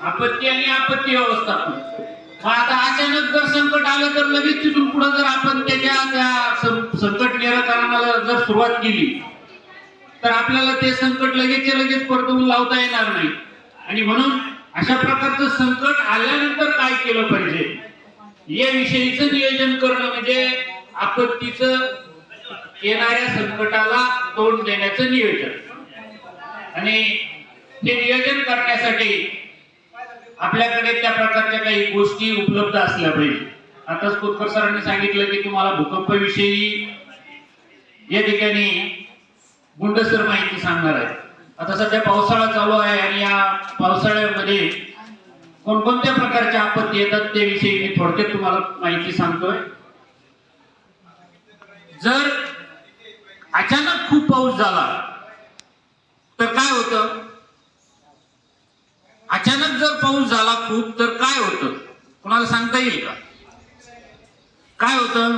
आपत्ती आणि आपत्ती व्यवस्थापन. मग आता अचानक जर संकट आलं तर लगेच तिथून पुढे जर आपण त्याच्या त्या संकट निराकरणाला जर सुरुवात केली तर आपल्याला ते संकट लगेच लगेच परतवून लावता येणार नाही. आणि म्हणून अशा प्रकारचं संकट आल्यानंतर काय केलं पाहिजे? या विषयीचं नियोजन करणं म्हणजे आपत्तीचं येणाऱ्या संकटाला तोंड देण्याचं नियोजन. आणि ते नियोजन करण्यासाठी आपल्याकडे त्या प्रकारच्या काही गोष्टी उपलब्ध असल्या पाहिजे. आताच कोतकर सरांनी सांगितलं की तुम्हाला भूकंपाविषयी या ठिकाणी गुंडसर माहिती सांगणार आहे आता सध्या पावसाळा चालू आहे आणि या पावसाळ्यामध्ये कोणकोणत्या प्रकारच्या आपत्ती येतात त्या विषयी मी थोडक्यात तुम्हाला माहिती सांगतोय. जर अचानक खूप पाऊस झाला तर काय होतं? पाऊस झाला खूप तर काय होतं? कुणाला सांगता येईल का? काय होतं?